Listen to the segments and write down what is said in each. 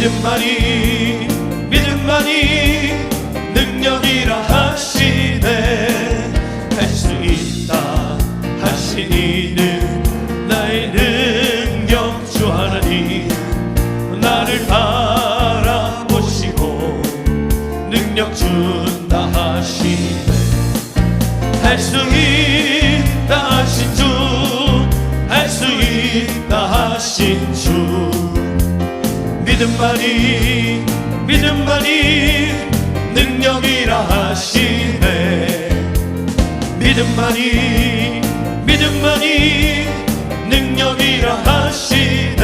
믿음 믿음만이 믿음만이 능력이라 하시네. 믿음만이 믿음만이 능력이라 하시네.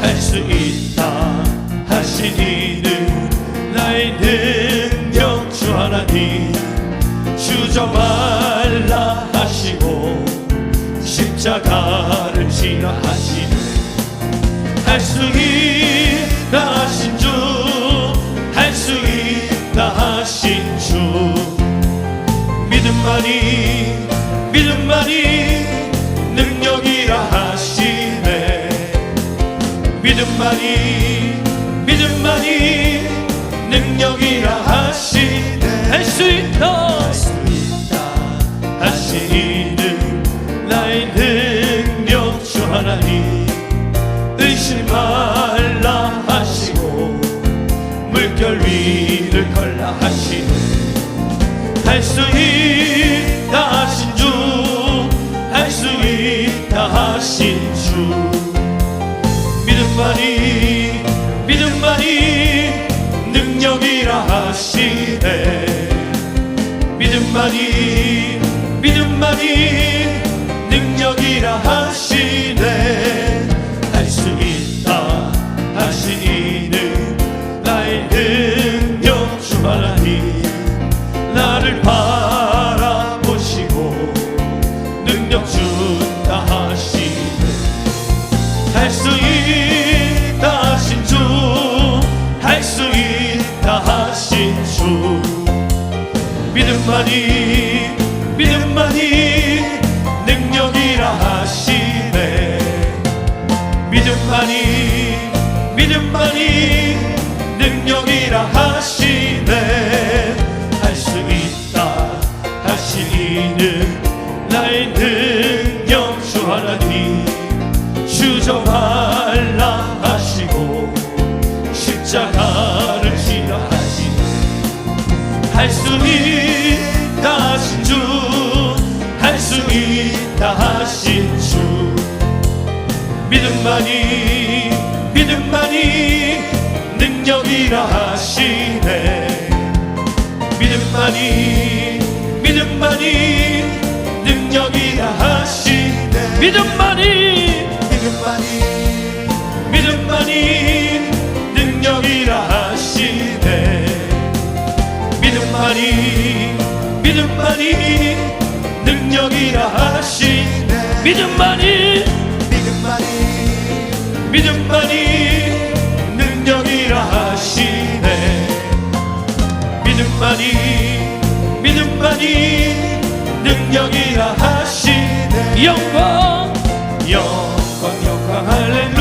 할 수 있다 하시니는 나의 능력 주 하나님 주저 말 믿 믿음만이 능력이라 하시네. 할 수 있다 하시는 나의 능력 주 하나님 주저 말라 하시고 십자가를 지라 하시네. 할 수 있다 하신 주할 수 있다 하신 주. 믿음만이 이라 하시네. 믿음만이 믿음만이 능력이라 하시네. 믿음만이 믿음만이 믿음만이 능력이라 하시네. 믿음만이 믿음만이 능력이라 하시네. 믿음만이 믿음만이 믿음만이 믿음만이 믿음만이 능력이라 하시네. 영광. 영광 영광 할렐루야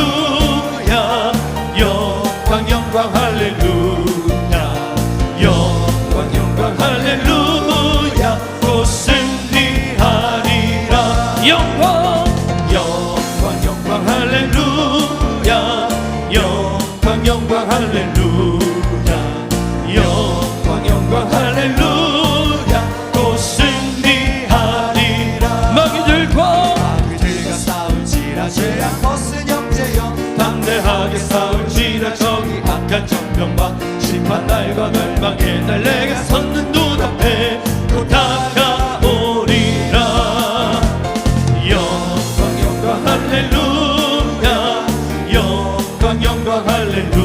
악한 정병과 심판 날과 멸망의 날 내가 섰는 눈앞에 곧 다가오리라. 영광 영광 할렐루야. 영광 영광 할렐루야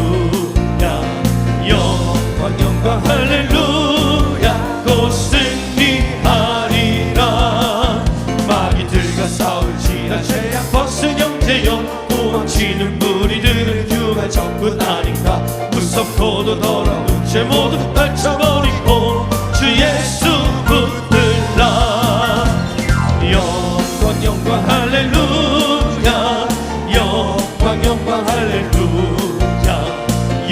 그러더라 모두 펼쳐버리고 주 예수 붙들라. 영광 영광 할렐루야. 영광 영광 할렐루야.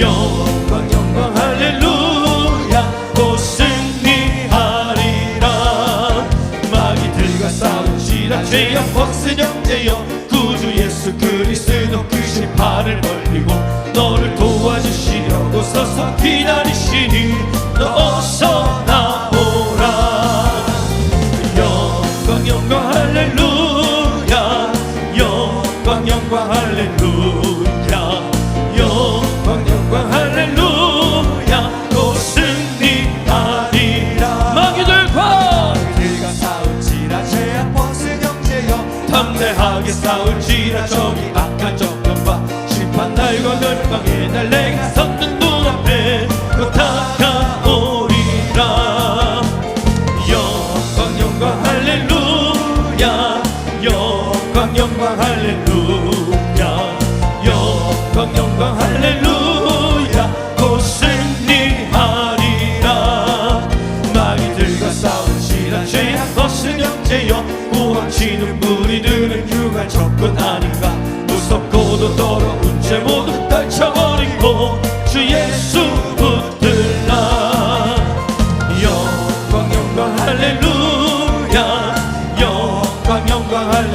영광 영광 할렐루야. 또 승리하리라. 마귀들과 싸우지라. 죄여 벗은 형제여 구주 예수 그리스도 그 심판을 벌리고 너를 도와주시려고 서서 기다리시니 너 어서 날 내가 선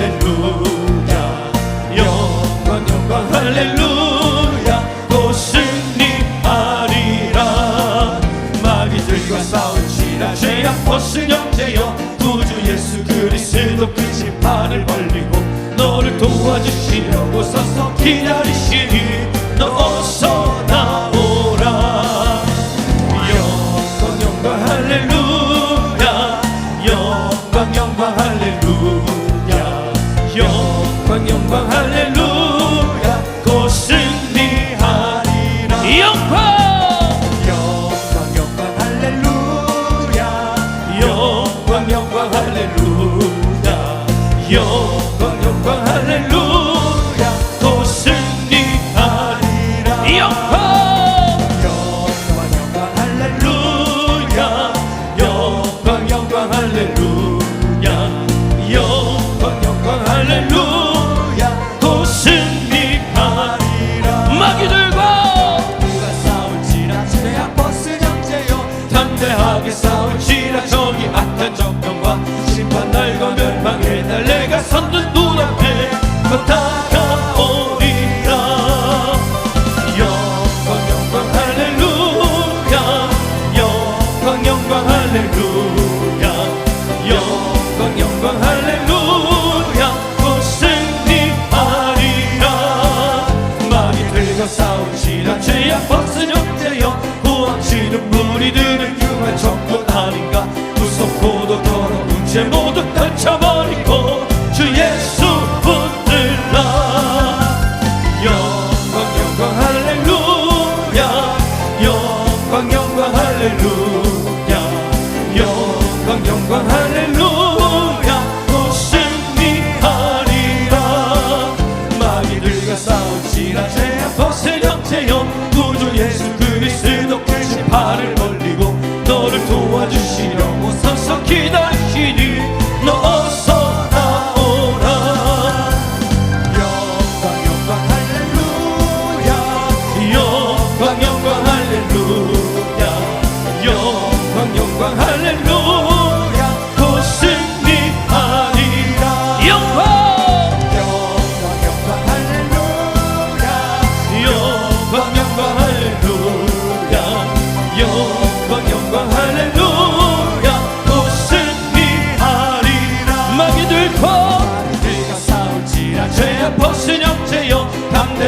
할렐루야. 영광 영광 할렐루야. 또 승리하리라 마귀들과 싸우 지라 죄악 벗은 형제여. 구주 예수 그리스도 끝이 발을 벌리고 너를 도와주시려고 서서 기다리시니 너 어서 光和。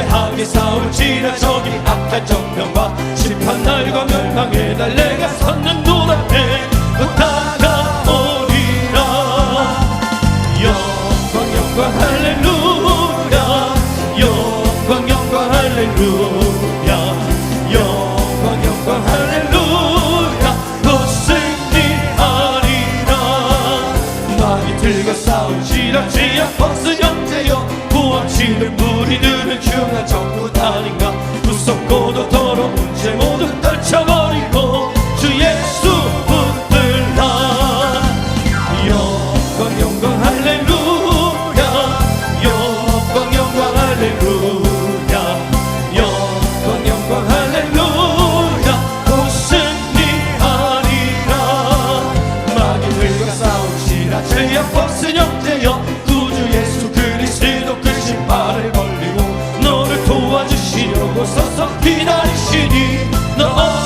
하게 싸울지라 저기 악한 정명과 심판 날과 멸망의 달래가 섰는도다 내곧 다가오리라. 영광 영광 할렐루야. 영광 영광 할렐루야. 영광 영광 할렐루야. 곧 승리하리라. 많이 들고 싸울지라 지역 복수 형제여. 지금 우리 눈은 중한 전부 다인가? 무섭고 no.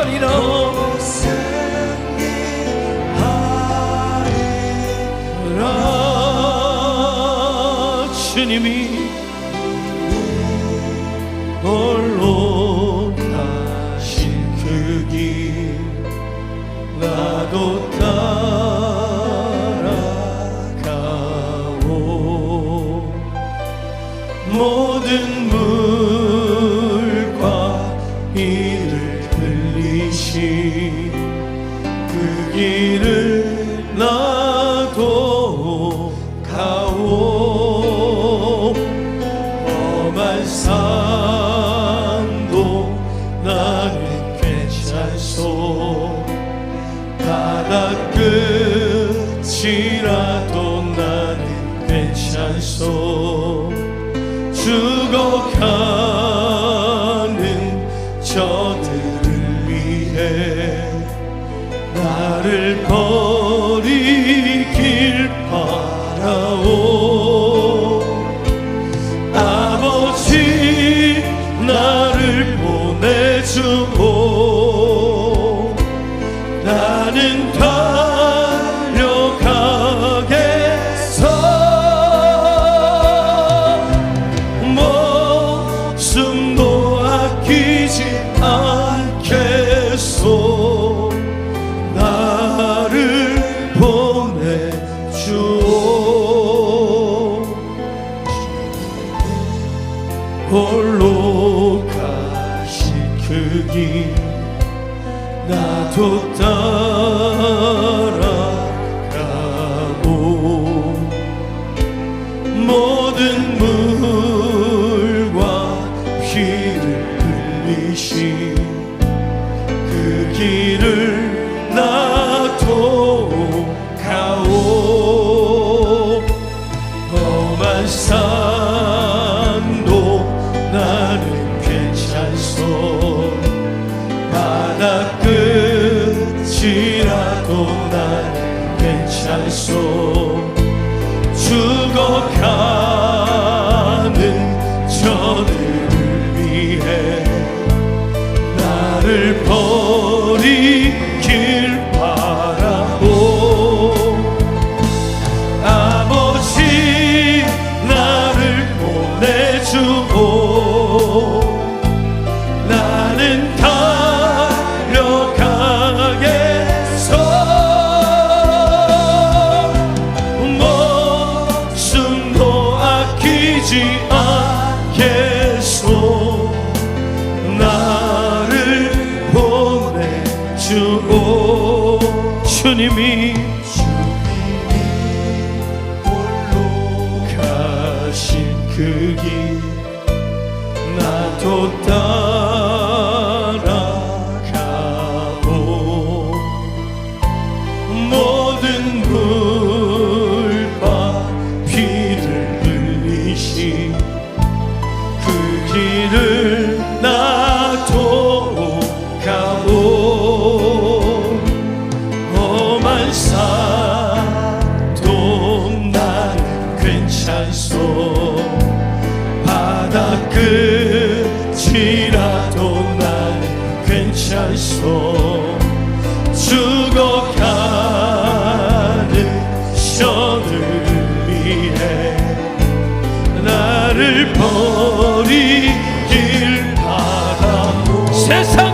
하리라 그 하리라 주님이 나는 더 Jesus.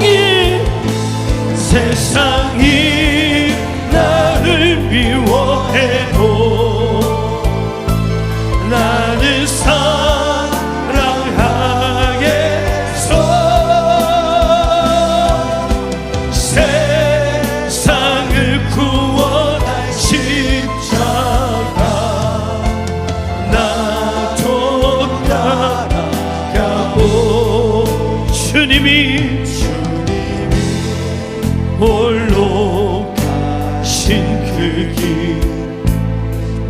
홀로 가신 그 길.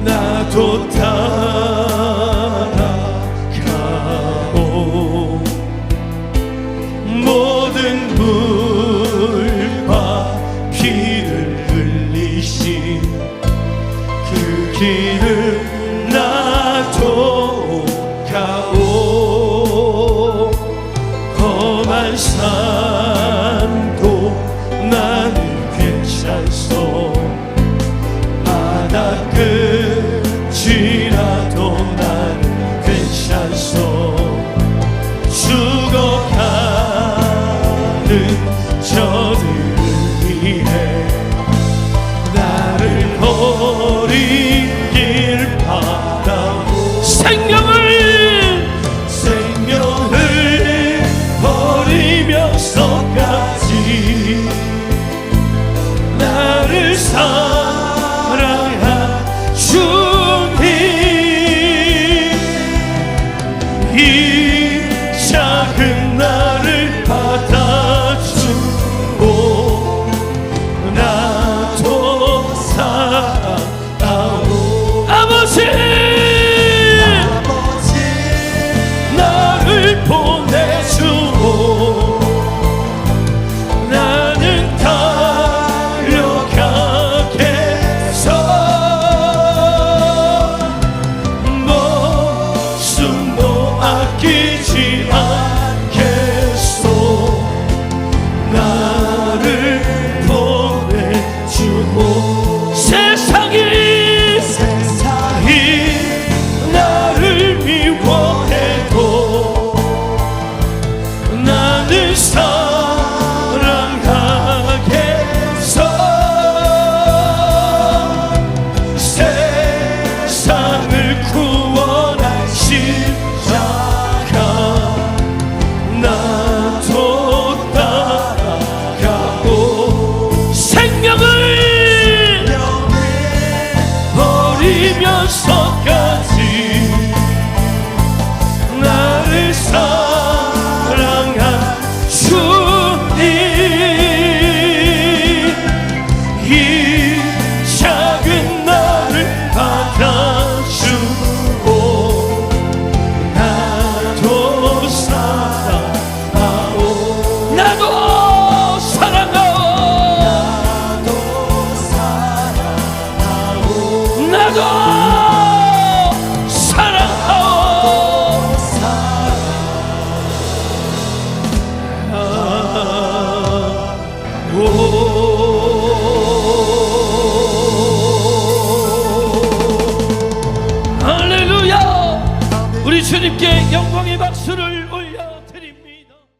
나도 다